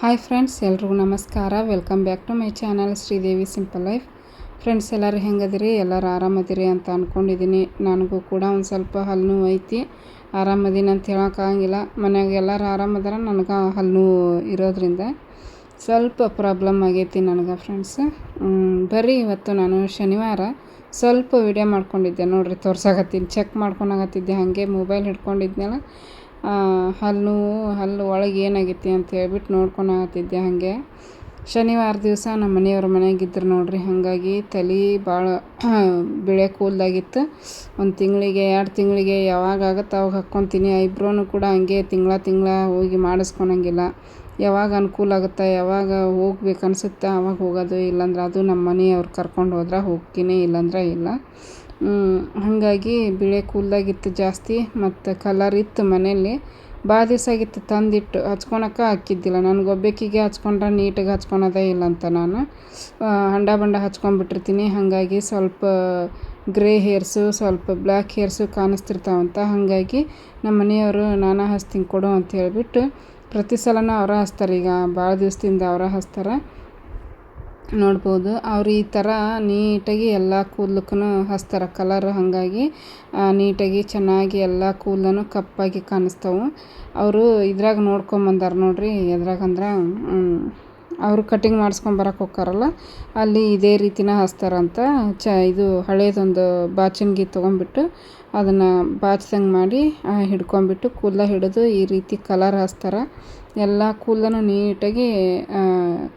Hi friends, ಎಲ್ರಿಗೂ ನಮಸ್ಕಾರ. Welcome back to my channel Sridevi simple life. Friends, ಎಲ್ಲರೂ ಹೆಂಗದಿರಿ? ಎಲ್ಲರೂ ಆರಾಮದಿರಿ ಅಂತ ಅಂದ್ಕೊಂಡಿದ್ದೀನಿ ನನಗೂ ಕೂಡ ಒಂದು ಸ್ವಲ್ಪ ಹಲ್ಲು ನೋವು ಐತಿ. ಆರಾಮದೀನಿ ಅಂತ ಹೇಳೋಕ್ಕಾಗಂಗಿಲ್ಲ ಮನೆಯಾಗ ಎಲ್ಲರೂ ಆರಾಮದಾರ, ನನಗೆ ಹಲ್ಲು ನೋವು ಇರೋದ್ರಿಂದ ಸ್ವಲ್ಪ ಪ್ರಾಬ್ಲಮ್ ಆಗೈತಿ ನನಗೆ ಫ್ರೆಂಡ್ಸ್. ಬರ್ರಿ ಇವತ್ತು ನಾನು ಶನಿವಾರ ಸ್ವಲ್ಪ ವಿಡಿಯೋ ಮಾಡ್ಕೊಂಡಿದ್ದೆ. ನೋಡಿರಿ, ತೋರ್ಸಾಕತ್ತೀನಿ. ಚೆಕ್ ಮಾಡ್ಕೊಳಕತ್ತಿದ್ದೆ ಹಾಗೆ ಮೊಬೈಲ್ ಹಿಡ್ಕೊಂಡಿದ್ನಲ್ಲ. ಹಲ್ಲು ಹಲ್ಲು ಒಳಗೆ ಏನಾಗೈತಿ ಅಂತ ಹೇಳ್ಬಿಟ್ಟು ನೋಡ್ಕೊಳಕತ್ತಿದ್ದೆ ಹಾಗೆ. ಶನಿವಾರ ದಿವಸ ನಮ್ಮ ಮನೆಯವ್ರ ಮನೆಯಾಗಿದ್ರು ನೋಡ್ರಿ, ಹಾಗಾಗಿ ತಲೆ ಭಾಳ ಬಿಳೆ ಕೂದಲಾಗಿತ್ತು ಒಂದು ತಿಂಗಳಿಗೆ, ಎರಡು ತಿಂಗಳಿಗೆ ಯಾವಾಗ ಆಗುತ್ತೆ ಅವಾಗ ಹಾಕ್ಕೊತೀನಿ. ಐಬ್ರೋನು ಕೂಡ ಹಂಗೆ ತಿಂಗಳ ತಿಂಗಳ ಹೋಗಿ ಮಾಡಿಸ್ಕೊಳಂಗಿಲ್ಲ ಯಾವಾಗ ಅನುಕೂಲ ಆಗುತ್ತೆ, ಯಾವಾಗ ಹೋಗ್ಬೇಕು ಅನಿಸುತ್ತೆ ಅವಾಗ ಹೋಗೋದು ಇಲ್ಲಾಂದ್ರೆ ಅದು ನಮ್ಮ ಮನೆಯವ್ರು ಕರ್ಕೊಂಡು ಹೋದ್ರೆ ಹೋಗ್ತೀನಿ ಇಲ್ಲಾಂದ್ರೆ ಇಲ್ಲ. ಹಾಗಾಗಿ ಬಿಳೆ ಕೂದಲಾಗಿತ್ತು ಜಾಸ್ತಿ ಮತ್ತು ಕಲರ್ ಇತ್ತು ಮನೆಯಲ್ಲಿ. ಭಾಳ ದಿವಸ ಆಗಿತ್ತು ತಂದಿಟ್ಟು ಹಚ್ಕೊಳಕ್ಕೆ ಹಾಕಿದ್ದಿಲ್ಲ. ನನಗೆ ಒಬ್ಬಾಕಿಗೆ ಹಚ್ಕೊಂಡ್ರೆ ನೀಟಾಗಿ ಹಚ್ಕೊಳೋದೇ ಇಲ್ಲ ಅಂತ ನಾನು. ಹಂಡ ಬಂಡ ಹಚ್ಕೊಂಡ್ಬಿಟ್ಟಿರ್ತೀನಿ ಹಾಗಾಗಿ ಸ್ವಲ್ಪ ಗ್ರೇ ಹೇರ್ಸು ಸ್ವಲ್ಪ ಬ್ಲ್ಯಾಕ್ ಹೇರ್ಸು ಕಾಣಿಸ್ತಿರ್ತಾವಂತ ಹಾಗಾಗಿ ನಮ್ಮ ಮನೆಯವರು ನಾನು ಹಚ್ತೀನಿ ಕೊಡು ಅಂತ ಹೇಳಿಬಿಟ್ಟು ಪ್ರತಿ ಸಲನೂ ಅವರ ಹಚ್ತಾರೆ. ಈಗ ಭಾಳ ದಿವಸದಿಂದ ಅವರ ಹಚ್ತಾರೆ. ನೋಡ್ಬೋದು. ಅವ್ರು ಈ ಥರ ನೀಟಾಗಿ ಎಲ್ಲ ಕೂದ್ಲಕ್ಕೂ ಹಚ್ತಾರೆ. ಕಲರ್ ಹಾಗಾಗಿ ನೀಟಾಗಿ ಚೆನ್ನಾಗಿ ಎಲ್ಲ ಕೂದಲೂ ಕಪ್ಪಾಗಿ ಕಾಣಿಸ್ತವೆ. ಅವರು ಇದ್ರಾಗ ನೋಡ್ಕೊಂಬಂದಾರ ನೋಡಿರಿ, ಎದ್ರಾಗ ಅಂದ್ರೆ ಅವರು ಕಟಿಂಗ್ ಮಾಡಿಸ್ಕೊಂಬರಕ್ಕೆ ಹೋಗ್ತಾರಲ್ಲ ಅಲ್ಲಿ ಇದೇ ರೀತಿನ ಹಚ್ತಾರಂತ ಚ, ಇದು ಹಳೇದೊಂದು ಬಾಚಣಿಗೆ ತೊಗೊಂಬಿಟ್ಟು ಅದನ್ನು ಬಾಚ್ದಂಗೆ ಮಾಡಿ ಹಿಡ್ಕೊಂಬಿಟ್ಟು ಕೂದಲ ಹಿಡಿದು ಈ ರೀತಿ ಕಲರ್ ಹಚ್ತಾರೆ ಎಲ್ಲ ಕೂದಲೂ ನೀಟಾಗಿ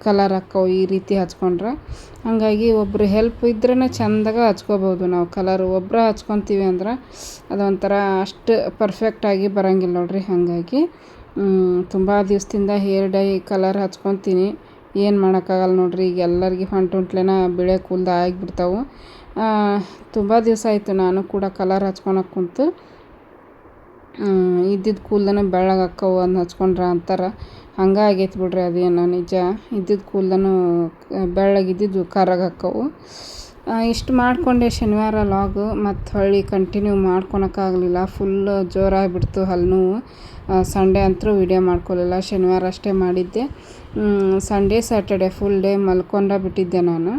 ಕಲರ್ ಹಾಕೋ ಈ ರೀತಿ ಹಚ್ಕೊಂಡ್ರೆ. ಹಾಗಾಗಿ ಒಬ್ಬರು ಹೆಲ್ಪ್ ಇದ್ರೇ ಚೆಂದಾಗ ಹಚ್ಕೋಬೋದು ನಾವು ಕಲರ್ ಒಬ್ಬರೇ ಹಚ್ಕೊತೀವಿ ಅಂದ್ರೆ ಅದೊಂಥರ ಅಷ್ಟು ಪರ್ಫೆಕ್ಟಾಗಿ ಬರೋಂಗಿಲ್ಲ ನೋಡ್ರಿ. ಹಾಗಾಗಿ ತುಂಬ ದಿವಸದಿಂದ ಹೇರ್ ಡೈ ಕಲರ್ ಹಚ್ಕೊತೀನಿ. ಏನು ಮಾಡೋಕ್ಕಾಗಲ್ಲ ನೋಡ್ರಿ. ಈಗ ಎಲ್ಲರಿಗೆ ಹೊಂಟುಂಟ್ಲೆನ, ಬಿಳೆ ಕೂಲ್ದು ಆಗಿಬಿಡ್ತಾವೆ. ತುಂಬ ದಿವಸ ಆಯಿತು ನಾನು ಕೂಡ ಕಲರ್ ಹಚ್ಕೊಳಕ್ಕೆ ಕುಂತು. ಇದ್ದಿದ್ದು ಕೂದಲನ್ನು ಬೆಳ್ಳಗೆ ಅಕ್ಕವು ಅದನ್ನ ಹಚ್ಕೊಂಡ್ರೆ ಅಂತಾರೆ. ಹಂಗೆ ಆಗೈತೆ ಬಿಡ್ರಿ ಅದೇನೋ ನಿಜ. ಇದ್ದಿದ್ದು ಕೂದಲೂ ಬೆಳ್ಳಗಿದ್ದಿದ್ದು ಕರ್ರಗೆ ಆಕ್ಕವು ಇಷ್ಟು ಮಾಡಿಕೊಂಡೆ ಶನಿವಾರ ಲಾಗು ಮತ್ತು ಹೊಳ್ಳಿ ಕಂಟಿನ್ಯೂ ಮಾಡ್ಕೊಳಕ್ಕಾಗಲಿಲ್ಲ. ಫುಲ್ ಜೋರಾಗಿಬಿಡ್ತು ಹಲ್ಲು ನೋವು. ಸಂಡೇ ಅಂತೂ ವೀಡಿಯೋ ಮಾಡ್ಕೊಲಿಲ್ಲ. ಶನಿವಾರ ಅಷ್ಟೇ ಮಾಡಿದ್ದೆ. ಸಂಡೇ ಸ್ಯಾಟರ್ಡೆ ಫುಲ್ ಡೇ ಮಲ್ಕೊಂಡ ಬಿಟ್ಟಿದ್ದೆ ನಾನು.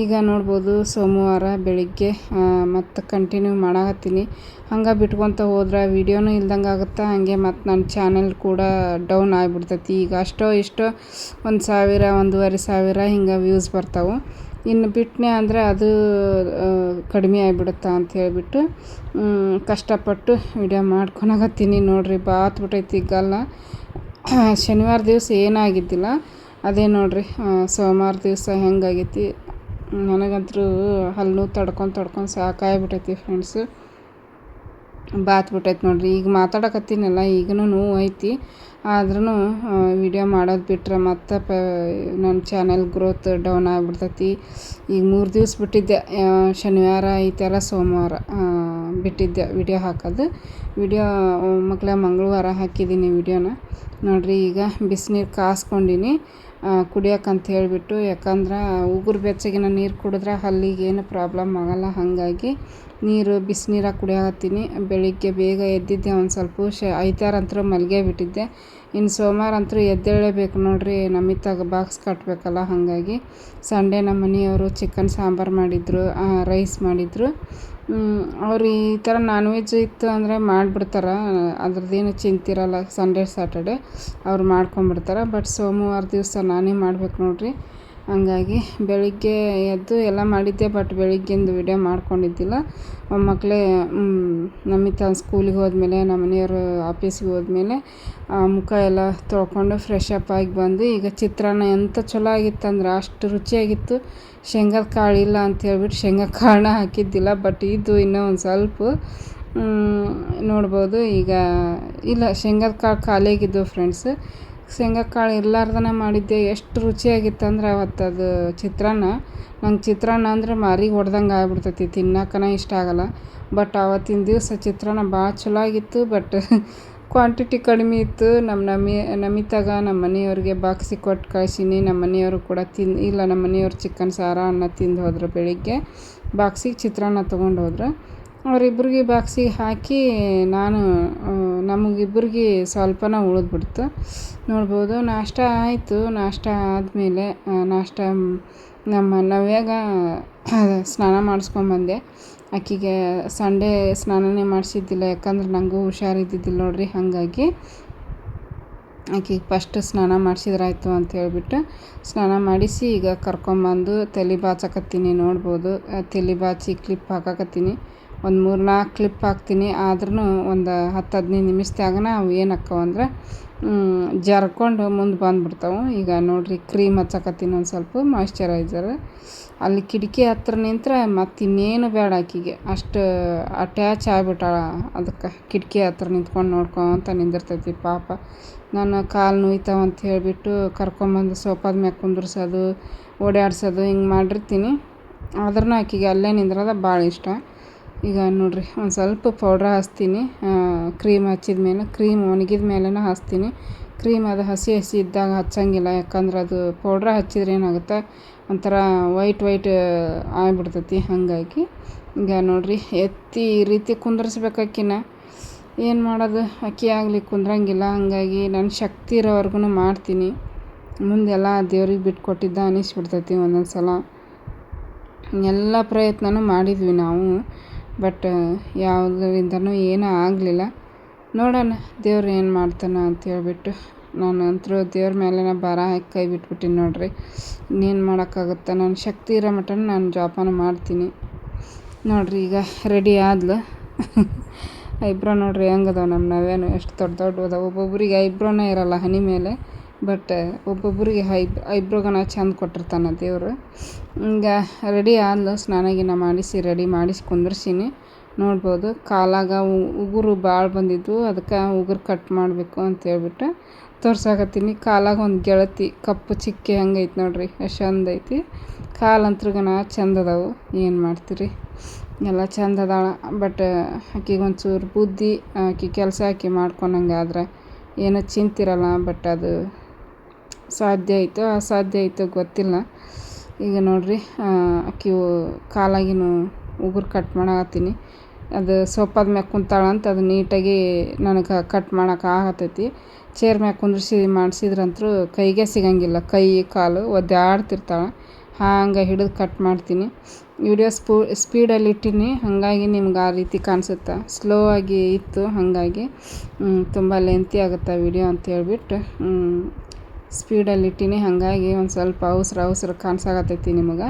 ಈಗ ನೋಡ್ಬೋದು ಸೋಮವಾರ ಬೆಳಿಗ್ಗೆ ಮತ್ತು ಕಂಟಿನ್ಯೂ ಮಾಡಾಕತ್ತೀನಿ. ಹಂಗೆ ಬಿಟ್ಕೊತ ಹೋದ್ರೆ ವೀಡಿಯೋನೂ ಇಲ್ದಂಗೆ ಆಗುತ್ತೆ? ಹಾಗೆ ಮತ್ತು ನನ್ನ ಚಾನೆಲ್ ಕೂಡ ಡೌನ್ ಆಗಿಬಿಡ್ತೈತಿ. ಈಗ ಅಷ್ಟೋ ಇಷ್ಟೋ ಒಂದು ಸಾವಿರ, ಒಂದೂವರೆ ಸಾವಿರ ಹಿಂಗೆ ವ್ಯೂಸ್ ಬರ್ತಾವೆ. ಇನ್ನು ಬಿಟ್ಟನೆ ಅಂದರೆ ಅದು ಕಡಿಮೆ ಆಗ್ಬಿಡುತ್ತೆ ಅಂತ ಹೇಳಿಬಿಟ್ಟು ಕಷ್ಟಪಟ್ಟು ವಿಡಿಯೋ ಮಾಡ್ಕೊಳಕತ್ತೀನಿ ನೋಡಿರಿ ಬಾತ್ ಬಿಟ್ಟೈತಿ ಗಲ್ಲ. ಶನಿವಾರ ದಿವಸ ಏನಾಗಿದ್ದಿಲ್ಲ, ಅದೇ ನೋಡಿರಿ ಸೋಮವಾರ ದಿವಸ ಹೆಂಗಾಗೈತಿ ನನಗಂತೂ ಹಲ್ಲು ತಡ್ಕೊಂಡು ತಡ್ಕೊಂಡು ಸಾಕಾಗ್ಬಿಟ್ಟೈತಿ ಫ್ರೆಂಡ್ಸು ಬಾತ್ ಬಿಟ್ಟೈತೆ ನೋಡಿರಿ. ಈಗ ಮಾತಾಡಕತ್ತೀನಲ್ಲ ಈಗೂ ನೋವು ಐತಿ. ಆದ್ರೂ ವಿಡಿಯೋ ಮಾಡೋದು ಬಿಟ್ರೆ ಮತ್ತೆ ಪ ನನ್ನ ಚಾನೆಲ್ ಗ್ರೋತ್ ಡೌನ್ ಆಗಿಬಿಡ್ತೈತಿ. ಈಗ ಮೂರು ದಿವ್ಸ ಬಿಟ್ಟಿದ್ದೆ ಶನಿವಾರ ಐತಲ್ಲ ಸೋಮವಾರ ಬಿಟ್ಟಿದ್ದೆ ವಿಡಿಯೋ ಹಾಕೋದು. ವಿಡಿಯೋ ಮಕ್ಕಳ ಮಂಗಳವಾರ ಹಾಕಿದ್ದೀನಿ ವಿಡಿಯೋನ ನೋಡಿರಿ, ಈಗ ಬಿಸಿನೀರು ಕಾಸ್ಕೊಂಡೀನಿ. ಕುಡಿಯೋಕ್ಕಂತ ಹೇಳಿಬಿಟ್ಟು, ಯಾಕಂದ್ರೆ ಉಗುರು ಬೆಚ್ಚಗಿನ ನೀರು ಕುಡಿದ್ರೆ ಹಲ್ಲಿಗೆ ಏನು ಪ್ರಾಬ್ಲಮ್ ಆಗೋಲ್ಲ. ಹಾಗಾಗಿ ನೀರು ಬಿಸಿನೀರಾಗಿ ಕುಡಿಯಕತ್ತೀನಿ. ಬೆಳಿಗ್ಗೆ ಬೇಗ ಎದ್ದಿದ್ದೆ, ಒಂದು ಸ್ವಲ್ಪ ಶ ಐತಾರ ಅಂತೂ ಮಲ್ಗೆ ಬಿಟ್ಟಿದ್ದೆ. ಇನ್ನು ಸೋಮವಾರ ಅಂತೂ ನೋಡ್ರಿ ನೋಡಿರಿ ನಮಿತಾಗ ಬಾಕ್ಸ್ ಕಟ್ಟಬೇಕಲ್ಲ ಹಾಗಾಗಿ ಸಂಡೇ ನಮ್ಮ ಮನೆಯವರು ಚಿಕನ್ ಸಾಂಬಾರು ಮಾಡಿದ್ರು ರೈಸ್ ಮಾಡಿದ್ರು. ಅವ್ರು ಈ ಥರ ನಾನ್ ವೆಜ್ ಇತ್ತು ಅಂದರೆ ಮಾಡಿಬಿಡ್ತಾರೆ. ಅದ್ರದ್ದೇನು ಚಿಂತಿರಲ್ಲ ಸಂಡೇ ಸ್ಯಾಟರ್ಡೆ ಅವ್ರು ಮಾಡ್ಕೊಂಬಿಡ್ತಾರೆ ಬಟ್ ಸೋಮವಾರ ದಿವಸ ನಾನೇ ಮಾಡ್ಬೇಕು ನೋಡಿರಿ. ಹಂಗಾಗಿ ಬೆಳಗ್ಗೆ ಎದ್ದು ಎಲ್ಲ ಮಾಡಿದ್ದೆ ಬಟ್ ಬೆಳಗ್ಗಿಂದು ವಿಡಿಯೋ ಮಾಡ್ಕೊಂಡಿದ್ದಿಲ್ಲ. ಮಕ್ಕಳೇ ನಮಿತಾ ಸ್ಕೂಲಿಗೆ ಹೋದ್ಮೇಲೆ, ನಮ್ಮ ಮನೆಯವರು ಆಫೀಸಿಗೆ ಹೋದ್ಮೇಲೆ ಮುಖ ಎಲ್ಲ ತೊಳ್ಕೊಂಡು ಫ್ರೆಶ್ ಅಪ್ ಆಗಿ ಬಂದು, ಈಗ ಚಿತ್ರಾನ್ನ ಎಂಥ ಚಲೋ ಆಗಿತ್ತಂದ್ರೆ ಅಷ್ಟು ರುಚಿಯಾಗಿತ್ತು. ಶೇಂಗಾದ ಕಾಳು ಇಲ್ಲ ಅಂತ ಹೇಳ್ಬಿಟ್ಟು ಶೇಂಗಾ ಕಾಳನ್ನ ಹಾಕಿದ್ದಿಲ್ಲ ಬಟ್ ಇದು ಇನ್ನೂ ಒಂದು ಸ್ವಲ್ಪ ನೋಡ್ಬೋದು. ಈಗ, ಇಲ್ಲ, ಶೇಂಗಾದ ಕಾಳು ಖಾಲಿಯಾಗಿದ್ದವು ಫ್ರೆಂಡ್ಸ್ ಶೇಂಗಾ ಕಾಳು ಇರ್ಲಾರ್ದನ ಮಾಡಿದ್ದೆ, ಎಷ್ಟು ರುಚಿಯಾಗಿತ್ತು ಅಂದ್ರೆ ಅವತ್ತು ಅದು ಚಿತ್ರಾನ್ನ. ನಂಗೆ ಚಿತ್ರಾನ್ನ ಅಂದ್ರೆ ಮಾರಿಗೆ ಹೊಡ್ದಂಗೆ ಆಗ್ಬಿಡ್ತೈತಿ ತಿನ್ನಕ್ಕನ ಇಷ್ಟ ಆಗಲ್ಲ. ಬಟ್ ಆವತ್ತಿನ ದಿವಸ ಚಿತ್ರಾನ್ನ ಭಾಳ ಚಲೋ ಆಗಿತ್ತು, ಬಟ್ ಕ್ವಾಂಟಿಟಿ ಕಡಿಮೆ ಇತ್ತು. ನಮ್ಮ ನಮಿ, ನಮಿತಾಗ ನಮ್ಮ ಮನೆಯವ್ರಿಗೆ ಬಾಕ್ಸಿ ಕೊಟ್ಟು ಕಳ್ಸೀನಿ. ನಮ್ಮ ಮನೆಯವರು ಕೂಡ ತಿಂದು ಇಲ್ಲ ನಮ್ಮ ಮನೆಯವ್ರು ಚಿಕನ್ ಸಾರು, ಅನ್ನ ತಿಂದು ಹೋದ್ರು ಬೆಳಿಗ್ಗೆ. ಬಾಕ್ಸಿಗೆ ಚಿತ್ರಾನ್ನ ತೊಗೊಂಡು ಹೋದ್ರು. ಅವರಿಬ್ರಿಗೆ ಬಾಕ್ಸಿಗೆ ಹಾಕಿ ನಾನು ನಮಗಿಬ್ಬರಿಗೆ ಸ್ವಲ್ಪನ ಉಳಿದ್ಬಿಡ್ತು. ನೋಡ್ಬೋದು, ನಾಷ್ಟ ಆಯಿತು. ನಾಷ್ಟ ಆದಮೇಲೆ ನಾಷ್ಟ, ನಮ್ಮ ನವ್ಯಾಗ ಸ್ನಾನ ಮಾಡಿಸ್ಕೊಂಬಂದೆ. ಆಕೆಗೆ ಸಂಡೇ ಸ್ನಾನನೇ ಮಾಡಿಸಿದ್ದಿಲ್ಲ, ಯಾಕಂದ್ರೆ ನನಗೂ ಹುಷಾರಿದ್ದಿದ್ದಿಲ್ಲ ನೋಡ್ರಿ, ಹಾಗಾಗಿ ಆಕೆಗೆ ಫಸ್ಟ್ ಸ್ನಾನ ಮಾಡಿಸಿದ್ರಾಯ್ತು ಅಂತ ಹೇಳಿಬಿಟ್ಟು ಸ್ನಾನ ಮಾಡಿಸಿ ಈಗ ಕರ್ಕೊಂಬಂದು ತಲೆ ಬಾಚಕತ್ತೀನಿ ನೋಡ್ಬೋದು. ತಲೆ ಬಾಚಿ ಕ್ಲಿಪ್ ಹಾಕಕತ್ತೀನಿ. ಒಂದು ಮೂರು ನಾಲ್ಕು ಕ್ಲಿಪ್ ಹಾಕ್ತೀನಿ. ಆದ್ರೂ ಒಂದು ಹತ್ತು ಹದಿನೈದು ನಿಮಿಷದಾಗನ ಅವು ಏನಕ್ಕವು ಅಂದ್ರೆ ಜರ್ಕೊಂಡು ಮುಂದೆ ಬಂದ್ಬಿಡ್ತಾವೆ. ಈಗ ನೋಡಿರಿ ಕ್ರೀಮ್ ಹಚ್ಚಕತ್ತೀನಿ ಒಂದು ಸ್ವಲ್ಪ ಮಾಯ್ಶ್ಚರೈಸರ್ ಅಲ್ಲಿ ಕಿಟಕಿ ಹತ್ರ ನಿಂತ್ರೆ ಮತ್ತೆ ಇನ್ನೇನು ಬೇಡ ಆಕಿಗೆ. ಅಷ್ಟು ಅಟ್ಯಾಚ್ ಆಗ್ಬಿಟ್ಟಾಳ ಅದಕ್ಕೆ. ಕಿಟಕಿ ಹತ್ರ ನಿಂತ್ಕೊಂಡು ನೋಡ್ಕೊತ ನಿಂದಿರ್ತೈತಿ ಪಾಪ. ನಾನು ಕಾಲು ನೋಯ್ತಾವ ಅಂತ ಹೇಳಿಬಿಟ್ಟು ಕರ್ಕೊಂಬಂದು ಸೋಫಾದ ಮ್ಯಾಗ ಕುಂದ್ರಿಸೋದು ಓಡಾಡ್ಸೋದು ಹಿಂಗೆ ಮಾಡಿರ್ತೀನಿ. ಆದ್ರೂ ಆಕೆಗೆ ಅಲ್ಲೇ ನಿಂದ್ರದ ಭಾಳ ಇಷ್ಟ. ಈಗ ನೋಡಿರಿ, ಒಂದು ಸ್ವಲ್ಪ ಪೌಡ್ರ್ ಹಚ್ತೀನಿ ಕ್ರೀಮ್ ಹಚ್ಚಿದ ಮೇಲೆ ಕ್ರೀಮ್ ಒಣಗಿದ ಮೇಲೇ ಹಚ್ತೀನಿ ಕ್ರೀಮ್ ಅದು ಹಸಿ ಹಸಿ ಇದ್ದಾಗ ಹಚ್ಚಂಗಿಲ್ಲ, ಯಾಕಂದ್ರೆ ಅದು ಪೌಡ್ರ್ ಹಚ್ಚಿದ್ರೆ ಏನಾಗುತ್ತೆ? ಒಂಥರ ವೈಟ್ ವೈಟ್ ಆಗ್ಬಿಡ್ತೈತಿ, ಹಾಗಾಗಿ. ಈಗ ನೋಡಿರಿ, ಎತ್ತಿ ಈ ರೀತಿ ಆಕಿನ ಏನು ಮಾಡೋದು? ಅಕ್ಕಿ ಆಗಲಿ ಕುಂದ್ರಂಗಿಲ್ಲ, ಹಾಗಾಗಿ ನನ್ನ ಶಕ್ತಿ ಇರೋವರೆಗೂ ಮಾಡ್ತೀನಿ. ಮುಂದೆಲ್ಲ ದೇವ್ರಿಗೆ ಬಿಟ್ಕೊಟ್ಟಿದ್ದ ಅನಿಸ್ಬಿಡ್ತೈತಿ ಒಂದೊಂದು ಸಲ ಎಲ್ಲ ಪ್ರಯತ್ನನೂ ಮಾಡಿದ್ವಿ ನಾವು. ಬಟ್ ಯಾವುದರಿಂದನೂ ಏನೂ ಆಗಲಿಲ್ಲ. ನೋಡೋಣ, ದೇವ್ರು ಏನು ಮಾಡ್ತಾನೆ ಅಂತ ಹೇಳ್ಬಿಟ್ಟು ನಾನು ಅಂತೂ ದೇವ್ರ ಮೇಲೆನೇ ಭಾರ ಹಾಕಿ ಕೈ ಬಿಟ್ಬಿಟ್ಟಿನಿ ನೋಡಿರಿ. ಇನ್ನೇನು ಮಾಡೋಕ್ಕಾಗುತ್ತೆ? ನನ್ನ ಶಕ್ತಿ ಇರೋ ಮಟ್ಟ ನಾನು ಜೋಪಾನ ಮಾಡ್ತೀನಿ. ನೋಡಿರಿ, ಈಗ ರೆಡಿ ಆದ್ಲು. ಐಬ್ರೋ ನೋಡಿರಿ ಹೆಂಗದವ ನಮ್ಮ ನಾವೇನು ಎಷ್ಟು ದೊಡ್ಡ ದೊಡ್ಡ ಒಬ್ಬೊಬ್ಬರಿಗೆ ಐಬ್ರೋನೇ ಇರೋಲ್ಲ ಹನಿ ಮೇಲೆ. ಬಟ್ ಒಬ್ಬೊಬ್ಬರಿಗೆ ಐಬ್ರೋ ಐಬ್ರೋಗನ ಚಂದ ಕೊಟ್ಟಿರ್ತಾನೆ ದೇವರು. ಈಗ ರೆಡಿ ಆದ್ಲು ಸ್ನಾನ ಗಿನ ಮಾಡಿಸಿ ರೆಡಿ ಮಾಡಿಸಿ ಕುಂದ್ರಿಸೀನಿ. ನೋಡ್ಬೋದು, ಕಾಲಾಗ ಉಗುರು ಭಾಳ ಬಂದಿದ್ವು ಅದಕ್ಕೆ ಉಗುರು ಕಟ್ ಮಾಡಬೇಕು ಅಂತ ಹೇಳ್ಬಿಟ್ಟು ತೋರ್ಸಾಕತ್ತೀನಿ. ಕಾಲಾಗ ಒಂದು ಗೆಳತಿ, ಕಪ್ಪು ಚಿಕ್ಕೆ ಹಂಗೈತೆ ನೋಡ್ರಿ ಚಂದ ಐತಿ ಕಾಲಂತ್ರುಗನ ಚಂದ ಅದಾವು ಏನು ಮಾಡ್ತೀರಿ? ಎಲ್ಲ ಚಂದ ಅದಾಳ ಬಟ್ ಆಕಿಗೆ ಒಂಚೂರು ಬುದ್ಧಿ, ಆಕೆ ಕೆಲಸ ಆಕೆ ಮಾಡ್ಕೊಂಡಂಗೆ ಆದ್ರೆ ಏನೂ ಚಿಂತಿರಲ್ಲ, ಬಟ್ ಅದು ಸಾಧ್ಯ ಐತೋ ಅಸಾಧ್ಯ ಐತೋ ಗೊತ್ತಿಲ್ಲ. ಈಗ ನೋಡಿರಿ ಆಕಿ ಕಾಲಾಗಿನ ಉಗುರು ಕಟ್ ಮಾಡಕತ್ತೀನಿ. ಅದು ಸೋಫಾದ ಮ್ಯಾಗ ಕುಂತಾಳಂತ ಅದು ನೀಟಾಗಿ ನನಗೆ ಕಟ್ ಮಾಡೋಕೆ ಆಗತೈತಿ. ಚೇರ್ ಮ್ಯಾಗ ಕುಂದ್ರಿಸಿ ಮಾಡಿಸಿದ್ರಂತೂ ಕೈಗೆ ಸಿಗಂಗಿಲ್ಲ. ಕೈ, ಕಾಲು ಒದ್ದಾಡ್ತಿರ್ತಾಳೆ. ಹಾಂಗೆ ಹಿಡಿದು ಕಟ್ ಮಾಡ್ತೀನಿ. ವಿಡಿಯೋ ಸ್ಪೂ, ಸ್ಪೀಡಲ್ಲಿ ಇಟ್ಟೀನಿ. ಹಾಗಾಗಿ ನಿಮ್ಗೆ ಆ ರೀತಿ ಕಾಣಿಸುತ್ತೆ? ಸ್ಲೋ ಆಗಿ ಇತ್ತು ಹಾಗಾಗಿ. ತುಂಬ ಲೆಂತಿ ಆಗುತ್ತೆ ವಿಡಿಯೋ ಅಂತ ಹೇಳ್ಬಿಟ್ಟು ಸ್ಪೀಡಲ್ಲಿ ಇಟ್ಟೀನಿ ಹಾಗಾಗಿ ಒಂದು ಸ್ವಲ್ಪ ಅವಸರ ಅವಸರ ಕಾಣಿಸಾಕತ್ತೈತಿ ನಿಮಗೆ.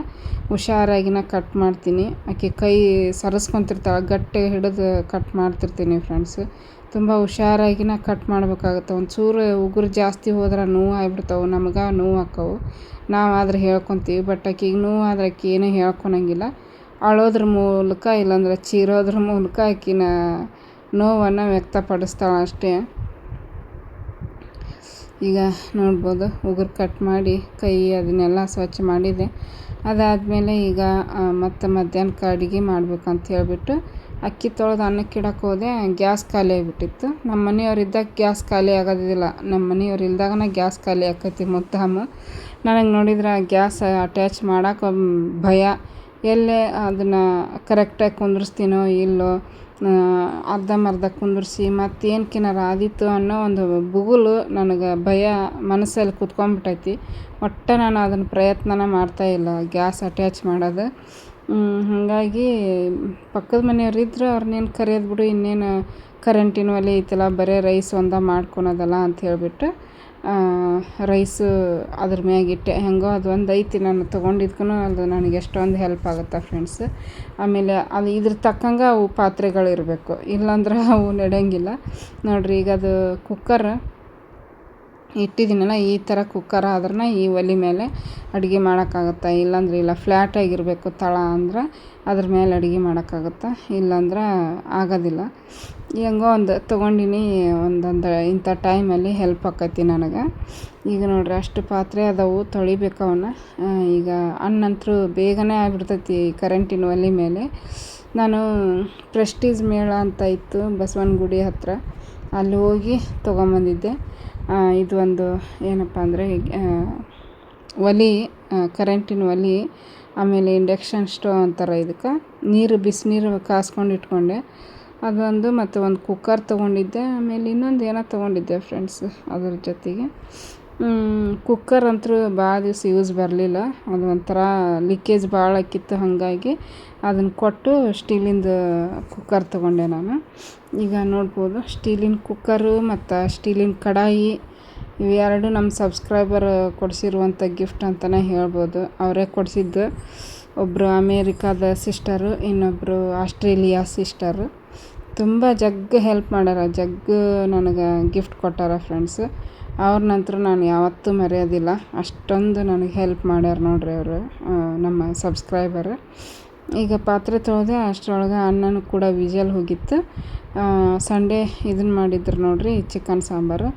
ಹುಷಾರಾಗಿನ ಕಟ್ ಮಾಡ್ತೀನಿ. ಆಕೆ ಕೈ ಸರಿಸ್ಕೊಂತಿರ್ತಾಳೆ, ಗಟ್ಟಿ ಹಿಡಿದು ಕಟ್ ಮಾಡ್ತಿರ್ತೀನಿ ಫ್ರೆಂಡ್ಸ್ ತುಂಬ ಹುಷಾರಾಗಿನ ಕಟ್ ಮಾಡಬೇಕಾಗುತ್ತೆ. ಒಂಚೂರು ಉಗುರು ಜಾಸ್ತಿ ಹೋದ್ರೆ ನೋವು ಆಗ್ಬಿಡ್ತಾವೆ, ನಮ್ಗೆ ನೋವು ಆಕ್ಕವು ನಾವು ಆದ್ರೆ ಹೇಳ್ಕೊತೀವಿ ಬಟ್ ಆಕಿಗೆ ನೋವು ಆದ್ರೆ ಆಕೆ ಏನೂ ಹೇಳ್ಕೊಳಂಗಿಲ್ಲ ಅಳೋದ್ರ ಮೂಲಕ ಇಲ್ಲಾಂದ್ರೆ ಚೀರೋದ್ರ ಮೂಲಕ ಆಕಿನ ನೋವನ್ನು ವ್ಯಕ್ತಪಡಿಸ್ತಾಳೆ ಅಷ್ಟೇ. ಈಗ ನೋಡ್ಬೋದು, ಉಗುರು ಕಟ್ ಮಾಡಿ ಕೈ ಅದನ್ನೆಲ್ಲ ಸ್ವಚ್ಛ ಮಾಡಿದೆ. ಅದಾದಮೇಲೆ ಈಗ ಮತ್ತು ಮಧ್ಯಾಹ್ನಕ್ಕೆ ಅಡುಗೆ ಮಾಡ್ಬೇಕಂತ ಹೇಳಿಬಿಟ್ಟು ಅಕ್ಕಿ ತೊಳೆದು ಅನ್ನಕ್ಕೆ ಇಡಕ್ಕೆ ಹೋದೆ. ಗ್ಯಾಸ್ ಖಾಲಿ ಆಗಿಬಿಟ್ಟಿತ್ತು. ನಮ್ಮ ಮನೆಯವ್ರು ಗ್ಯಾಸ್ ಖಾಲಿ ಆಗೋದಿಲ್ಲ ನಮ್ಮ ಮನೆಯವ್ರು ಇಲ್ದಾಗನ ಗ್ಯಾಸ್ ಖಾಲಿ ಆಕೈತಿ ಮುದ್ದಾಮು ನನಗೆ ನೋಡಿದ್ರೆ ಗ್ಯಾಸ್ ಅಟ್ಯಾಚ್ ಮಾಡೋಕೆ ಭಯ. ಎಲ್ಲೇ ಅದನ್ನು ಕರೆಕ್ಟಾಗಿ ಕುಂದ್ರಿಸ್ತೀನೋ ಇಲ್ಲೋ ಅರ್ಧಂಬರ್ಧ ಕುಂದ್ರಿಸಿ ಮತ್ತೇನ್ಕಿನಾರ ಆದಿತ್ತು ಅನ್ನೋ ಒಂದು ಬುಗುಲು ನನಗೆ ಭಯ ಮನಸ್ಸಲ್ಲಿ ಕುತ್ಕೊಂಡ್ಬಿಟ್ಟೈತಿ ಒಟ್ಟು ನಾನು ಅದನ್ನು ಪ್ರಯತ್ನನ ಮಾಡ್ತಾಯಿಲ್ಲ ಗ್ಯಾಸ್ ಅಟ್ಯಾಚ್ ಮಾಡೋದು. ಹಾಗಾಗಿ ಪಕ್ಕದ ಮನೆಯವ್ರು ಇದ್ರೆ ಅವ್ರನ್ನೇನು ಕರೆಯೋದು ಬಿಡು, ಇನ್ನೇನು ಕರೆಂಟಿನ ಒಲೆ ಐತಲ್ಲ, ಬರೀ ರೈಸ್ ಒಂದೇ ಮಾಡ್ಕೊಳೋದಲ್ಲ ಅಂತ ಹೇಳಿಬಿಟ್ಟು ರೈಸು ಅದ್ರ ಮ್ಯಾಗಿಟ್ಟೆ ಹೆಂಗೋ ಅದು ಒಂದು ಐತಿ ನಾನು ತೊಗೊಂಡಿದ್ಕೂ ಅದು ನನಗೆ ಎಷ್ಟೊಂದು ಹೆಲ್ಪ್ ಆಗುತ್ತೆ ಫ್ರೆಂಡ್ಸ್ ಆಮೇಲೆ ಅದು ಇದ್ರ ತಕ್ಕಂಗೆ ಅವು ಪಾತ್ರೆಗಳಿರಬೇಕು. ಇಲ್ಲಾಂದ್ರೆ ಅವು ನಡೆಯಂಗಿಲ್ಲ ನೋಡಿರಿ ಈಗ ಅದು ಕುಕ್ಕರ್ ಇಟ್ಟಿದ್ದೀನಲ್ಲ, ಈ ಥರ ಕುಕ್ಕರ್ ಆದ್ರೆ ಈ ಒಲೆ ಮೇಲೆ ಅಡುಗೆ ಮಾಡೋಕ್ಕಾಗತ್ತೆ? ಇಲ್ಲಾಂದ್ರೆ ಇಲ್ಲ ಫ್ಲ್ಯಾಟಾಗಿರಬೇಕು ತಳ ಅಂದ್ರೆ ಅದ್ರ ಮೇಲೆ ಅಡುಗೆ ಮಾಡೋಕ್ಕಾಗತ್ತೆ? ಇಲ್ಲಾಂದ್ರೆ ಆಗೋದಿಲ್ಲ. ಹೆಂಗೋ ಒಂದು ತೊಗೊಂಡಿನಿ, ಒಂದೊಂದು ಇಂಥ ಟೈಮಲ್ಲಿ ಹೆಲ್ಪ್ ಆಕೈತಿ ನನಗೆ. ಈಗ ನೋಡ್ರಿ, ಅಷ್ಟು ಪಾತ್ರೆ ಅದಾವು, ತೊಳಿಬೇಕು ಅವನ್ನ. ಈಗ ಅನ್ನಂತೂ ಬೇಗನೆ ಆಗ್ಬಿಡ್ತೈತಿ ಕರೆಂಟಿನ ಒಲೆ ಮೇಲೆ. ನಾನು ಪ್ರೆಸ್ಟೀಜ್ ಮೇಳ ಅಂತ ಇತ್ತು, ಬಸವನಗುಡಿ ಹತ್ತಿರ ಅಲ್ಲಿ ಹೋಗಿ ತೊಗೊಂಬಂದಿದ್ದೆ. ಇದು ಒಂದು ಏನಪ್ಪ ಅಂದರೆ ಒಲೆ ಕರೆಂಟಿನ ಒಲೆ, ಆಮೇಲೆ ಇಂಡಕ್ಷನ್ ಸ್ಟೋವ್ ಅಂತಾರೆ ಇದಕ್ಕೆ. ನೀರು ಬಿಸಿನೀರು ಕಾಸ್ಕೊಂಡು ಇಟ್ಕೊಂಡೆ. ಅದೊಂದು ಮತ್ತು ಒಂದು ಕುಕ್ಕರ್ ತೊಗೊಂಡಿದ್ದೆ. ಆಮೇಲೆ ಇನ್ನೊಂದು ಏನೋ ತೊಗೊಂಡಿದ್ದೆ ಫ್ರೆಂಡ್ಸ್ ಅದ್ರ ಜೊತೆಗೆ. ಕುಕ್ಕರ್ ಅಂತೂ ಭಾಳ ದಿವ್ಸ ಯೂಸ್ ಬರಲಿಲ್ಲ. ಅದು ಒಂಥರ ಲೀಕೇಜ್ ಭಾಳ ಆಕಿತ್ತು ಹಾಗಾಗಿ ಅದನ್ನು ಕೊಟ್ಟು ಸ್ಟೀಲಿಂದು ಕುಕ್ಕರ್ ತೊಗೊಂಡೆ ನಾನು. ಈಗ ನೋಡ್ಬೋದು ಸ್ಟೀಲಿನ ಕುಕ್ಕರು ಮತ್ತು ಸ್ಟೀಲಿನ ಕಡಾಯಿ ಇವೆರಡು ನಮ್ಮ ಸಬ್ಸ್ಕ್ರೈಬರ್ ಕೊಡಿಸಿರುವಂಥ ಗಿಫ್ಟ್ ಅಂತಲೇ ಹೇಳ್ಬೋದು. ಅವರೇ ಕೊಡಿಸಿದ್ದು. ಒಬ್ಬರು ಅಮೇರಿಕಾದ ಸಿಸ್ಟರು ಇನ್ನೊಬ್ಬರು ಆಸ್ಟ್ರೇಲಿಯಾ ಸಿಸ್ಟರು ತುಂಬ ಜಗ್ ಹೆಲ್ಪ್ ಮಾಡ್ಯಾರ. ಜಗ್ ನನಗೆ ಗಿಫ್ಟ್ ಕೊಟ್ಟಾರ ಫ್ರೆಂಡ್ಸ್ ಅವ್ರ ನಂತರ ನಾನು ಯಾವತ್ತೂ ಮರೆಯೋದಿಲ್ಲ. ಅಷ್ಟೊಂದು ನನಗೆ ಹೆಲ್ಪ್ ಮಾಡ್ಯಾರ ನೋಡಿರಿ ಅವರು ನಮ್ಮ ಸಬ್ಸ್ಕ್ರೈಬರ್ ಈಗ ಪಾತ್ರೆ ತೊಳೆದೆ ಅಷ್ಟರೊಳಗೆ ಅನ್ನನೂ ಕೂಡ ವಿಜಲ್ ಹೋಗಿತ್ತು. ಸಂಡೇ ಇದನ್ನು ಮಾಡಿದ್ರು ನೋಡಿರಿ ಚಿಕನ್ ಸಾಂಬಾರು.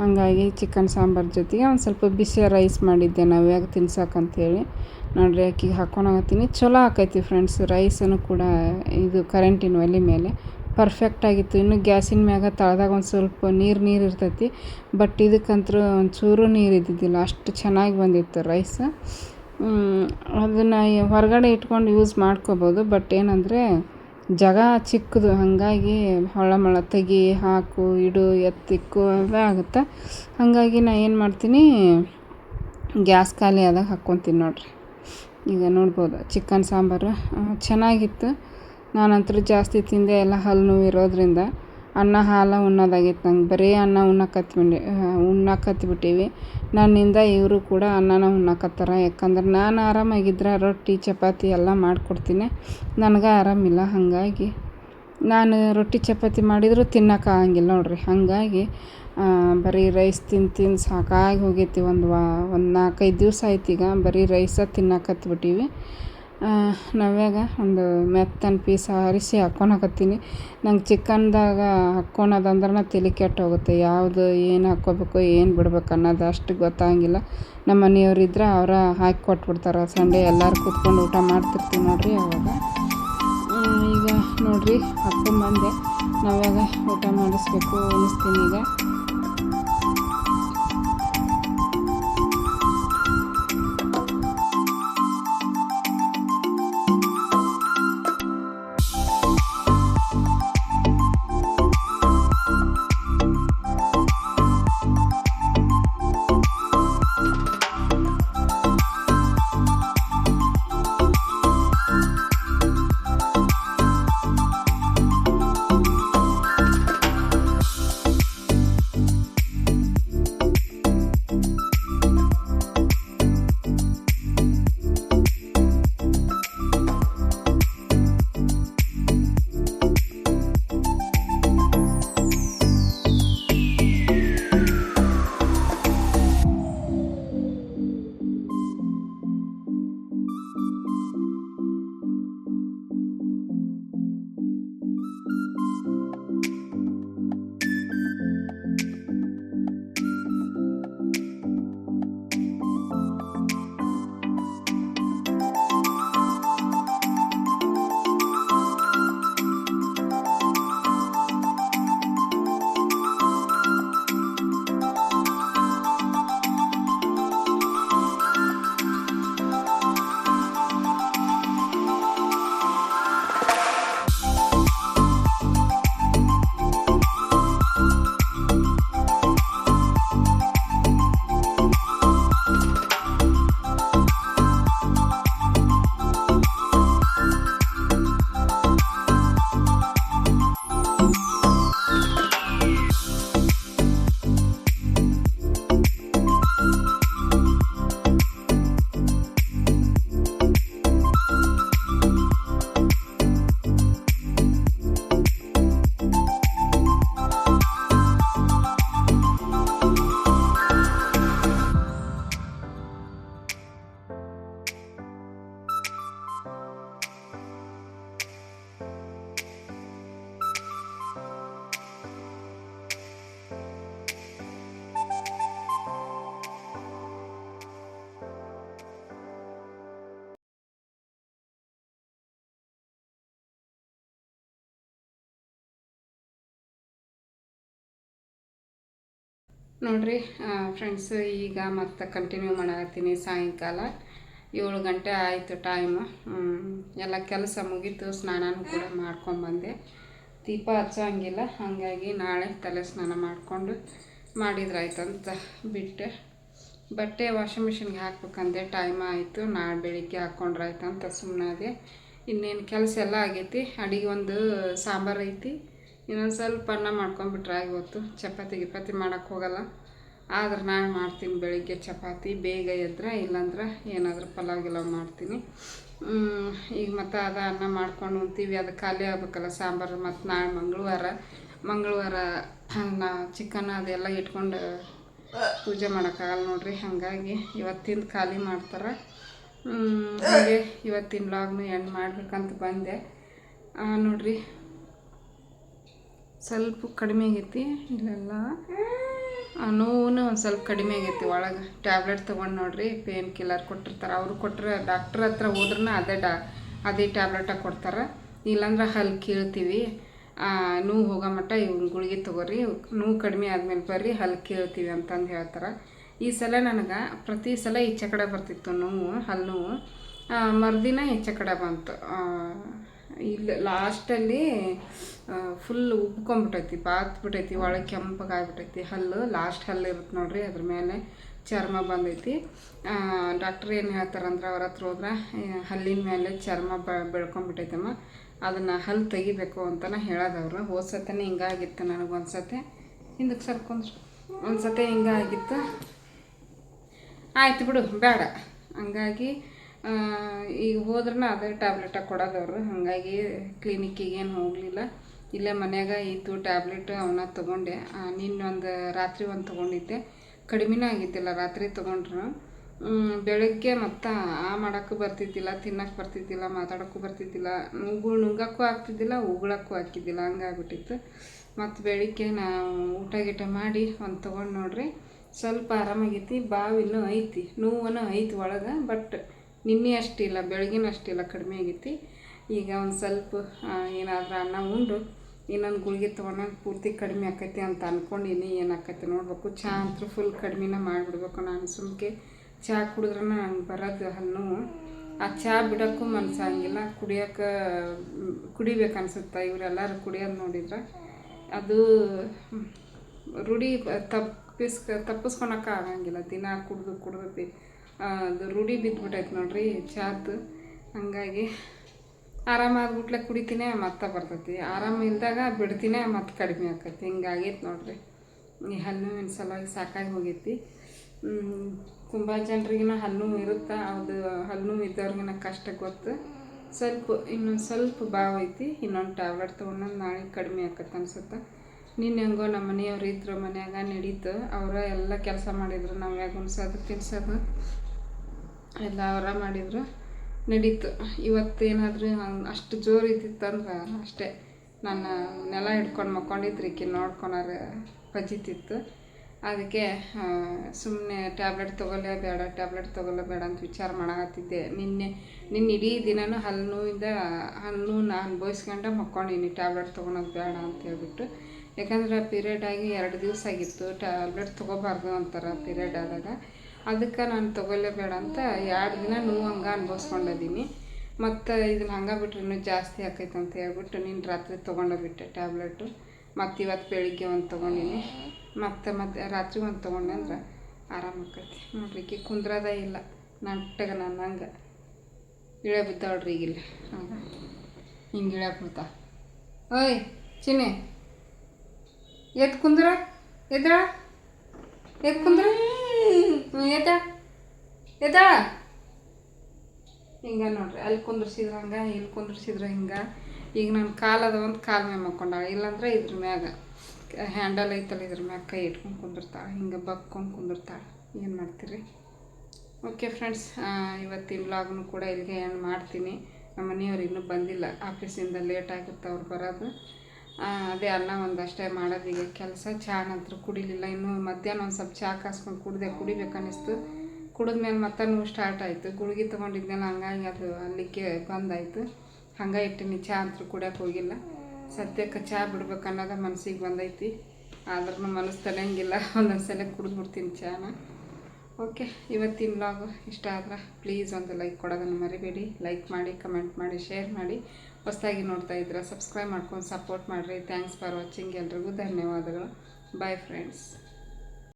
ಹಂಗಾಗಿ ಚಿಕನ್ ಸಾಂಬಾರು ಜೊತೆಗೆ ಒಂದು ಸ್ವಲ್ಪ ಬಿಸಿ ರೈಸ್ ಮಾಡಿದ್ದೆ ನವ್ಯಾಗ ತಿನ್ಸಕ್ಕಂಥೇಳಿ ನೋಡಿರಿ ಅಕ್ಕಿಗೆ ಹಾಕ್ಕೊಳಕತ್ತೀನಿ ಚಲೋ ಆಕೈತಿ ಫ್ರೆಂಡ್ಸ್ ರೈಸನ್ನು ಕೂಡ ಇದು ಕರೆಂಟಿನ ಒಲೆ ಮೇಲೆ. ಪರ್ಫೆಕ್ಟಾಗಿತ್ತು ಇನ್ನು ಗ್ಯಾಸಿನ ಮ್ಯಾಗ ತಳದಾಗ ಒಂದು ಸ್ವಲ್ಪ ನೀರು ನೀರು ಇರ್ತೈತಿ. ಬಟ್ ಇದಕ್ಕಂತೂ ಒಂಚೂರು ನೀರು ಇದ್ದಿದ್ದಿಲ್ಲ. ಅಷ್ಟು ಚೆನ್ನಾಗಿ ಬಂದಿತ್ತು ರೈಸ್ ಅದನ್ನು ಹೊರಗಡೆ ಇಟ್ಕೊಂಡು ಯೂಸ್ ಮಾಡ್ಕೋಬೋದು. ಬಟ್ ಏನಂದರೆ ಜಾಗ ಚಿಕ್ಕದು. ಹಾಗಾಗಿ ಹೊಳ ಮಳ ತೆಗಿ, ಹಾಕು, ಇಡು ಎತ್ತಿಕ್ಕು ಅವೇ ಆಗುತ್ತೆ. ಹಾಗಾಗಿ ನಾ ಏನು ಮಾಡ್ತೀನಿ? ಗ್ಯಾಸ್ ಖಾಲಿ ಆದಾಗ ಹಾಕ್ಕೊತೀನಿ ನೋಡಿರಿ. ಈಗ ನೋಡ್ಬೋದು. ಚಿಕನ್ ಸಾಂಬಾರು ಚೆನ್ನಾಗಿತ್ತು. ನಾನಂತೂ ಜಾಸ್ತಿ ತಿಂದೆ ಎಲ್ಲ ಹಲ್ಲು ನೋವು ಇರೋದರಿಂದ. ಅನ್ನ, ಹಾಲು ಉಣ್ಣೋದಾಗಿತ್ತು ನಂಗೆ. ಬರೀ ಅನ್ನ ಉಣ್ಣಕತ್ಬಿಟ್ಟು ಉಣ್ಣಕತ್ಬಿಟ್ಟೀವಿ ನನ್ನಿಂದ ಇವರು ಕೂಡ ಅನ್ನನ ಉಣ್ಣಕತ್ತಾರ. ಯಾಕಂದ್ರೆ ನಾನು ಆರಾಮಾಗಿದ್ರೆ ರೊಟ್ಟಿ, ಚಪಾತಿ ಎಲ್ಲ ಮಾಡಿಕೊಡ್ತೀನಿ. ನನಗೆ ಆರಾಮಿಲ್ಲ, ಹಾಗಾಗಿ ನಾನು ರೊಟ್ಟಿ, ಚಪಾತಿ ಮಾಡಿದರೂ ತಿನ್ನೋಕ್ಕಾಗಂಗಿಲ್ಲ ನೋಡಿರಿ. ಹಾಗಾಗಿ ಬರೀ ರೈಸ್ ತಿಂದು ತಿಂದು ಸಾಕಾಗಿ ಹೋಗೈತಿ. ಒಂದು ವಾ, ಒಂದು ನಾಲ್ಕೈದು ದಿವಸ ಆಯ್ತು ಈಗ. ಬರೀ ರೈಸ ತಿನ್ನಕತ್ಬಿಟ್ಟೀವಿ ನವ್ಯಾಗ ಒಂದು ಮೆತ್ತನ ಪೀಸ್ ಆರಿಸಿ ಹಾಕ್ಕೊಳಕತ್ತೀನಿ ನಂಗೆ ಚಿಕನ್ದಾಗ ಹಾಕ್ಕೊಳೋದಂದ್ರೆ ತಲೆ ಕೆಟ್ಟೋಗುತ್ತೆ ಯಾವುದು ಏನು ಹಾಕ್ಕೋಬೇಕು, ಏನು ಬಿಡ್ಬೇಕು ಅನ್ನೋದು ಅಷ್ಟು ಗೊತ್ತಾಗಂಗಿಲ್ಲ ನಮ್ಮ ಮನೆಯವ್ರಿದ್ರೆ ಅವರ ಹಾಕಿ ಕೊಟ್ಬಿಡ್ತಾರೆ. ಸಂಡೇ ಎಲ್ಲರೂ ಕೂತ್ಕೊಂಡು ಊಟ ಮಾಡ್ತಿರ್ತೀವಿ ನೋಡಿರಿ ಅವಾಗ. ಈಗ ನೋಡಿರಿ ಬಂದೆ. ನಾವ್ಯಾಗ ಊಟ ಮಾಡಿಸ್ಬೇಕು ಅನ್ನಿಸ್ತೀನಿ ಈಗ. ನೋಡಿರಿ ಫ್ರೆಂಡ್ಸ್ ಈಗ ಮತ್ತೆ ಕಂಟಿನ್ಯೂ ಮಾಡತ್ತೀನಿ ಸಾಯಂಕಾಲ. ಏಳು ಗಂಟೆ ಆಯಿತು ಟೈಮು ಎಲ್ಲ ಕೆಲಸ ಮುಗೀತು, ಸ್ನಾನನೂ ಕೂಡ ಮಾಡ್ಕೊಂಬಂದೆ ದೀಪ ಹಚ್ಚೋಂಗಿಲ್ಲ, ಹಾಗಾಗಿ ನಾಳೆ ತಲೆ ಸ್ನಾನ ಮಾಡಿಕೊಂಡು ಮಾಡಿದ್ರಾಯ್ತಂತ ಬಿಟ್ಟೆ. ಬಟ್ಟೆ ವಾಷಿಂಗ್ ಮಿಷಿನ್ಗೆ ಹಾಕ್ಬೇಕಂದೆ ಟೈಮ್ ಆಯಿತು, ನಾಳೆ ಬೆಳಿಗ್ಗೆ ಹಾಕ್ಕೊಂಡ್ರಾಯ್ತಂತ ಅಂತ ಸುಮ್ಮನೆ ಅದೇ ಇನ್ನೇನು ಕೆಲಸ ಎಲ್ಲ ಆಗೈತಿ, ಅಡಿಗೆ ಒಂದು ಸಾಂಬಾರು ಐತಿ. ಇನ್ನೊಂದು ಸ್ವಲ್ಪ ಅನ್ನ ಮಾಡ್ಕೊಂಬಿಟ್ರೆ ಆಗಿವತ್ತು ಚಪಾತಿ, ಗಿಪಾತಿ ಮಾಡೋಕ್ಕೆ ಹೋಗಲ್ಲ. ಆದ್ರೆ ನಾನು ಮಾಡ್ತೀನಿ ಬೆಳಿಗ್ಗೆ ಚಪಾತಿ. ಬೇಗ ಎದ್ರೆ, ಇಲ್ಲಾಂದ್ರೆ ಏನಾದರೂ ಪಲಾವ್ ಗಿಲಾವ್ ಮಾಡ್ತೀನಿ ಈಗ ಮತ್ತು ಅದು ಅನ್ನ ಮಾಡ್ಕೊಂಡು ಉಣ್ತೀವಿ. ಅದು ಖಾಲಿ ಆಗ್ಬೇಕಲ್ಲ, ಸಾಂಬಾರು. ಮತ್ತು ನಾಳೆ ಮಂಗಳವಾರ. ಮಂಗಳವಾರ ಅನ್ನ, ಚಿಕನ್ ಅದೆಲ್ಲ ಇಟ್ಕೊಂಡು ಪೂಜೆ ಮಾಡೋಕ್ಕಾಗಲ್ಲ ನೋಡ್ರಿ. ಹಾಗಾಗಿ ಇವತ್ತಿಂದ ಖಾಲಿ ಮಾಡ್ತಾರೆ. ಹಾಗೆ ಇವತ್ತಿನ ಲಾಗ್ನು ಎಂಡ್ ಮಾಡ್ಬೇಕಂತ ಬಂದೆ. ನೋಡ್ರಿ. ಸ್ವಲ್ಪ ಕಡಿಮೆ ಆಗೈತಿ, ಇಲ್ಲೆಲ್ಲ. ನೋವು ಒಂದು ಸ್ವಲ್ಪ ಕಡಿಮೆ ಆಗೈತಿ ಒಳಗೆ. ಟ್ಯಾಬ್ಲೆಟ್ ತೊಗೊಂಡು ನೋಡ್ರಿ ಪೇನ್ ಕಿಲ್ಲರ್ ಕೊಟ್ಟಿರ್ತಾರೆ. ಅವರು ಕೊಟ್ಟರೆ ಡಾಕ್ಟ್ರ್ ಹತ್ರ ಹೋದ್ರೂ ಅದೇ ಡಾ, ಅದೇ ಟ್ಯಾಬ್ಲೆಟಾಗಿ ಕೊಡ್ತಾರೆ. ಇಲ್ಲಾಂದ್ರೆ ಹಲ್ಲು ಕೀಳ್ತೀವಿ. ನೋವು ಹೋಗೋ ಮಟ್ಟ ಇವ್ನ ಗುಳಿಗೆ ತೊಗೋರಿ. ನೋವು ಕಡಿಮೆ ಆದಮೇಲೆ ಬರ್ರಿ ಹಲ್ಲು ಕೀಳ್ತೀವಿ ಅಂತಂದು ಹೇಳ್ತಾರೆ. ಈ ಸಲ ನನಗೆ ಪ್ರತಿ ಸಲ ಈಚೆ ಕಡೆ ಬರ್ತಿತ್ತು ನೋವು ಹಲ್ಲು ನೋವು. ಮರುದಿನ ಈಚೆ ಕಡೆ ಬಂತು ಇಲ್ಲಿ ಲಾಸ್ಟಲ್ಲಿ ಫುಲ್ ಉಬ್ಕೊಂಬಿಟ್ಟೈತಿ ಬಾತ್ಬಿಟ್ಟೈತಿ ಒಳಗೆ ಕೆಂಪಗಾಗ್ಬಿಟ್ಟೈತಿ, ಹಲ್ಲು ಲಾಸ್ಟ್ ಹಲ್ಲು ಇರುತ್ತೆ ನೋಡ್ರಿ, ಅದ್ರ ಮೇಲೆ ಚರ್ಮ ಬಂದೈತಿ. ಡಾಕ್ಟ್ರ್ ಏನು ಹೇಳ್ತಾರಂದ್ರೆ ಅವ್ರ ಹತ್ರ ಹೋದ್ರೆ ಹಲ್ಲಿನ ಮೇಲೆ ಚರ್ಮ ಬ ಬೆಳ್ಕೊಂಬಿಟ್ಟೈತಮ್ಮ ಅದನ್ನು ಹಲ್ಲು ತೆಗಿಬೇಕು ಅಂತಲೇ ಹೇಳೋದವ್ರು ಹೋದ ಸತನೇ ಹಿಂಗಾಗಿತ್ತು ನನಗೆ ಒಂದು ಸತೆ ಹಿಂದಕ್ಕೆ ಸರ್ಕೊಂಡ್ರು. ಒಂದು ಸತಿ ಹಿಂಗಾಗಿತ್ತು. ಆಯ್ತು ಬಿಡು ಬೇಡ ಹಂಗಾಗಿ ಈಗ ಹೋದ್ರೂ ಅದೇ ಟ್ಯಾಬ್ಲೆಟಾಗಿ ಕೊಡೋದವ್ರು ಹಾಗಾಗಿ ಕ್ಲಿನಿಕ್ಕಿಗೇನು ಹೋಗಲಿಲ್ಲ. ಇಲ್ಲೇ ಮನ್ಯಾಗ ಇತ್ತು ಟ್ಯಾಬ್ಲೆಟ್ ಅವನ್ನ ತೊಗೊಂಡೆ. ನಿನ್ನೊಂದು ರಾತ್ರಿ ಒಂದು ತೊಗೊಂಡಿದ್ದೆ. ಕಡಿಮೆನೇ ಆಗಿದ್ದಿಲ್ಲ, ರಾತ್ರಿ ತೊಗೊಂಡ್ರು. ಬೆಳಗ್ಗೆ ಮತ್ತು ಆ ಮಾಡೋಕ್ಕೂ ಬರ್ತಿದ್ದಿಲ್ಲ ತಿನ್ನಕ್ಕೆ ಬರ್ತಿದ್ದಿಲ್ಲ, ಮಾತಾಡೋಕ್ಕೂ ಬರ್ತಿದ್ದಿಲ್ಲ. ನುಗ್ಗು ನುಂಗಕ್ಕೂ ಆಗ್ತಿದ್ದಿಲ್ಲ, ಉಗುಳಕ್ಕೂ ಹಾಕಿದ್ದಿಲ್ಲ, ಹಂಗಾಗ್ಬಿಟ್ಟಿತ್ತು. ಮತ್ತು ಬೆಳಿಗ್ಗೆ ನಾವು ಊಟ ಗೀಟ ಮಾಡಿ ಒಂದು ತೊಗೊಂಡು ನೋಡ್ರಿ. ಸ್ವಲ್ಪ ಆರಾಮಾಗೈತಿ ಬಾವಿನೂ ಐತಿ, ನೋವನೂ ಐತಿ ಒಳಗೆ, ಬಟ್ ನಿನ್ನೆ ಅಷ್ಟಿಲ್ಲ ಬೆಳಗಿನ ಅಷ್ಟಿಲ್ಲ, ಕಡಿಮೆ ಆಗೈತಿ ಈಗ ಒಂದು ಸ್ವಲ್ಪ ಏನಾದರೂ ಅನ್ನ ಉಂಡು. ಇನ್ನೊಂದು ಗುಳಿಗೆ ತೊಗೊಂಡಾಗ ಪೂರ್ತಿ ಕಡಿಮೆ ಆಕೈತಿ ಅಂತ ಅಂದ್ಕೊಂಡಿನಿ ಏನಾಕೈತಿ ನೋಡ್ಬೇಕು. ಚಹಾ ಅಂತೂ ಫುಲ್ ಕಡಿಮೆನ ಮಾಡಿಬಿಡ್ಬೇಕು ನಾನು. ಸುಮ್ಕೆ ಚಹಾ ಕುಡಿದ್ರೆ ನಂಗೆ ಬರೋದು ಹಣ್ಣು ಆ ಚಹಾ ಬಿಡೋಕ್ಕೂ ಮನ್ಸಾಗಿಲ್ಲ. ಕುಡಿಯೋಕೆ, ಕುಡಿಬೇಕು ಅನ್ಸುತ್ತೆ ಇವರೆಲ್ಲರೂ ಕುಡಿಯೋದು ನೋಡಿದ್ರೆ? ಅದು ರೂಢಿ ತಪ್ಪಿಸ್ ತಪ್ಪಿಸ್ಕೊಳಕ್ಕೆ ಆಗಂಗಿಲ್ಲ. ದಿನ ಕುಡಿದು, ಕುಡ್ದು ಅದು ರೂಢಿ ಬಿದ್ದುಬಿಟ್ಟೈತೆ ನೋಡಿರಿ ಚಹಾದು ಹಂಗಾಗಿ ಆರಾಮಾಗ್ಬಿಟ್ಲೆ ಕುಡಿತೀನಿ, ಮತ್ತೆ ಬರ್ತೈತಿ. ಆರಾಮ ಇಲ್ದಾಗ ಬಿಡ್ತೀನಿ, ಮತ್ತೆ ಕಡಿಮೆ ಆಕೈತಿ. ಹಿಂಗಾಗೈತೆ ನೋಡ್ರಿ. ಈ ಹಲ್ಲುವಿನ ಸಲುವಾಗಿ ಸಾಕಾಗಿ ಹೋಗೈತಿ. ತುಂಬ ಜನರಿಗಿನ ಹಲ್ಲು ಇರುತ್ತೆ, ಅದು ಹಲ್ಲು ಇದ್ದವ್ರಿಗಿನ ಕಷ್ಟ ಗೊತ್ತು. ಸ್ವಲ್ಪ ಇನ್ನೊಂದು ಸ್ವಲ್ಪ ಬಾವು ಐತಿ, ಇನ್ನೊಂದು ಟ್ಯಾಬ್ಲೆಟ್ ತೊಗೊಂಡು ನಾಳೆ ಕಡಿಮೆ ಆಕತ್ತೆ ಅನ್ಸುತ್ತೆ. ನೀನು ಹೆಂಗೋ ನಮ್ಮ ಮನೆಯವ್ರು ಇದ್ರು, ಮನ್ಯಾಗ ನಡೀತು. ಅವರ ಎಲ್ಲ ಕೆಲಸ ಮಾಡಿದ್ರು ನಾವು ಯಾಕೆ ಉಣ್ಸೋದು, ತಿನ್ಸೋದು, ಎಲ್ಲ ಅವರ ಮಾಡಿದ್ರು. ನಡೀತು. ಇವತ್ತು ಏನಾದರೂ ಅಷ್ಟು ಜೋರು ಇದ್ದಿತ್ತಂದ್ರೆ ಅಷ್ಟೇ. ನಾನು ನೆಲ ಹಿಡ್ಕೊಂಡು ಮಕ್ಕೊಂಡಿದ್ರಿಕೆ ನೋಡ್ಕೊಳಾರ ಪಜಿತಿತ್ತು ಅದಕ್ಕೆ ಸುಮ್ಮನೆ ಟ್ಯಾಬ್ಲೆಟ್ ತೊಗೊಳ್ಳೇ ಬೇಡ, ಟ್ಯಾಬ್ಲೆಟ್ ತೊಗೊಳ್ಳೇ ಬೇಡ ಅಂತ ವಿಚಾರ ಮಾಡಕತ್ತಿದ್ದೆ. ನಿನ್ನೆ ನಿನ್ನೆ ಇಡೀ ದಿನನೂ ಹಲ್ಲು ನೋವಿಂದ ಹಲ್ಲು ನಾನು ಅನುಭವಿಸ್ಕೊಂಡೆ ಮಕ್ಕೊಂಡಿನಿ, ಟ್ಯಾಬ್ಲೆಟ್ ತೊಗೊಳೋದು ಬೇಡ ಅಂತ ಹೇಳ್ಬಿಟ್ಟು. ಯಾಕಂದ್ರೆ ಪಿರಿಯಡ್ ಆಗಿ ಎರಡು ದಿವಸ ಆಗಿತ್ತು. ಟ್ಯಾಬ್ಲೆಟ್ ತೊಗೋಬಾರ್ದು ಅಂತಾರೆ ಪೀರಿಯಡ್ ಆದಾಗ. ಅದಕ್ಕೆ ನಾನು ತೊಗೊಳ್ಳೇಬೇಡ ಅಂತ ಎರಡು ದಿನ ನೋವು ಹಂಗೆ ಅನ್ಭವಿಸ್ಕೊಂಡಿದ್ದೀನಿ. ಮತ್ತು ಇದನ್ನ ಹಂಗೆ ಬಿಟ್ರೆ ಜಾಸ್ತಿ ಆಕೈತೆ ಅಂತ ಹೇಳ್ಬಿಟ್ಟು ನೀನು ರಾತ್ರಿ ತೊಗೊಂಡೋಗ್ಬಿಟ್ಟೆ ಬಿಟ್ಟೆ ಟ್ಯಾಬ್ಲೆಟು. ಮತ್ತು ಇವತ್ತು ಬೆಳಿಗ್ಗೆ ಒಂದು ತೊಗೊಂಡಿನಿ. ಮತ್ತು ಮತ್ತೆ ರಾತ್ರಿ ಒಂದು ತೊಗೊಂಡೆ ಅಂದ್ರೆ ಆರಾಮ ಆಕೈತಿ. ನೋಡ್ರಿ ಈಕಿ ಕುಂದ್ರದ ಇಲ್ಲ. ನಟ್ಟಗೆ ನಾನು ಹಂಗೆ. ಇಳೆ ಬಿದ್ದಾಳ್ರಿ ಈಗಿಲ್ಲ. ಹಂಗೆ ಹಿಂಗೆ ಇಳ್ಯಾಕ ಬಿಡ್ತಾ. ಓಯ್ ಚಿನ್ನೆ. ಎದ್ದು ಕುಂದ್ರ? ಎದ್ರ? ಎದ್ದು ಕುಂದ್ರ? ಹ್ಞೂ ಎದ್ದ. ಎದ್ದ? ಹಿಂಗೆ ನೋಡ್ರಿ, ಅಲ್ಲಿ ಕುಂದ್ರಸಿದ್ರ ಹಂಗೆ, ಇಲ್ಲಿ ಕುಂದ್ರಸಿದ್ರ ಹಿಂಗೆ. ಈಗ ನನ್ನ ಕಾಲದ ಅದ, ಒಂದು ಕಾಲು ಮ್ಯಾಗ ಮಕ್ಕೊಂಡಾಳ. ಇಲ್ಲಾಂದ್ರೆ ಇದ್ರ ಮ್ಯಾಗ ಹ್ಯಾಂಡಲ್ ಐತಲ್ಲ ಇದ್ರ ಮ್ಯಾಗ ಕೈ ಇಟ್ಕೊಂಡು ಕುಂದಿರ್ತಾಳೆ, ಹಿಂಗೆ ಬಕ್ಕೊಂಡು ಕುಂದಿರ್ತಾಳೆ. ಏನು ಮಾಡ್ತೀರಿ? ಓಕೆ ಫ್ರೆಂಡ್ಸ್ ಇವತ್ತಿನ ವ್ಲಾಗ್ನು ಕೂಡ ಇಲ್ಲಿಗೆ ಏನು ಮಾಡ್ತೀನಿ. ನಮ್ಮ ಮನೆಯವ್ರು ಇನ್ನೂ ಬಂದಿಲ್ಲ. ಆಫೀಸಿಂದ ಲೇಟ್ ಆಗುತ್ತೆ, ಅವ್ರು ಬರೋದು. ಅದೇ ಅನ್ನ ಒಂದಷ್ಟೇ ಮಾಡೋದು, ಈಗ ಕೆಲಸ ಚಹಾ ನಂತರ ಕುಡಿಲಿಲ್ಲ. ಇನ್ನೂ ಮಧ್ಯಾಹ್ನ ಒಂದು ಸ್ವಲ್ಪ ಚಹಾ ಕಾಸ್ಕೊಂಡು ಕುಡಿದೆ ಕುಡಿಬೇಕನ್ನಿಸ್ತು. ಕುಡಿದ್ಮೇಲೆ ಮತ್ತೆ ನೋವು ಸ್ಟಾರ್ಟ್ ಆಯಿತು. ಗುಳಿಗೆ ತೊಗೊಂಡಿದ್ಮೇಲೆ ಹಂಗಾಗಿ ಅದು ಅಲ್ಲಿಗೆ ಬಂದಾಯಿತು. ಹಂಗೆ ಇಟ್ಟಿನಿ ಚಹಾ ಅಂತೂ ಕುಡಿಯೋಕೆ ಹೋಗಿಲ್ಲ. ಸದ್ಯಕ್ಕೆ ಚಹಾ ಬಿಡ್ಬೇಕು ಅನ್ನೋದು ಮನಸ್ಸಿಗೆ ಬಂದೈತಿ. ಆದ್ರೂ ಮನಸ್ಸು ತಲೆಯಂಗಿಲ್ಲ. ಒಂದೊಂದು ಸಲ ಕುಡಿದ್ಬಿಡ್ತೀನಿ ಚಹಾನ ಓಕೆ, ಇವತ್ತಿನ ವ್ಲಾಗು ಇಷ್ಟ ಆದ್ರೆ ಪ್ಲೀಸ್ ಒಂದು ಲೈಕ್ ಕೊಡೋದನ್ನು ಮರಿಬೇಡಿ. ಲೈಕ್ ಮಾಡಿ, ಕಮೆಂಟ್ ಮಾಡಿ, ಶೇರ್ ಮಾಡಿ. ಹೊಸದಾಗಿ ನೋಡ್ತಾ ಇದ್ರೆ ಸಬ್ಸ್ಕ್ರೈಬ್ ಮಾಡ್ಕೊಂಡು ಸಪೋರ್ಟ್ ಮಾಡಿರಿ. ಥ್ಯಾಂಕ್ಸ್ ಫಾರ್ ವಾಚಿಂಗ್ ಎಲ್ರಿಗೂ ಧನ್ಯವಾದಗಳು. Bye friends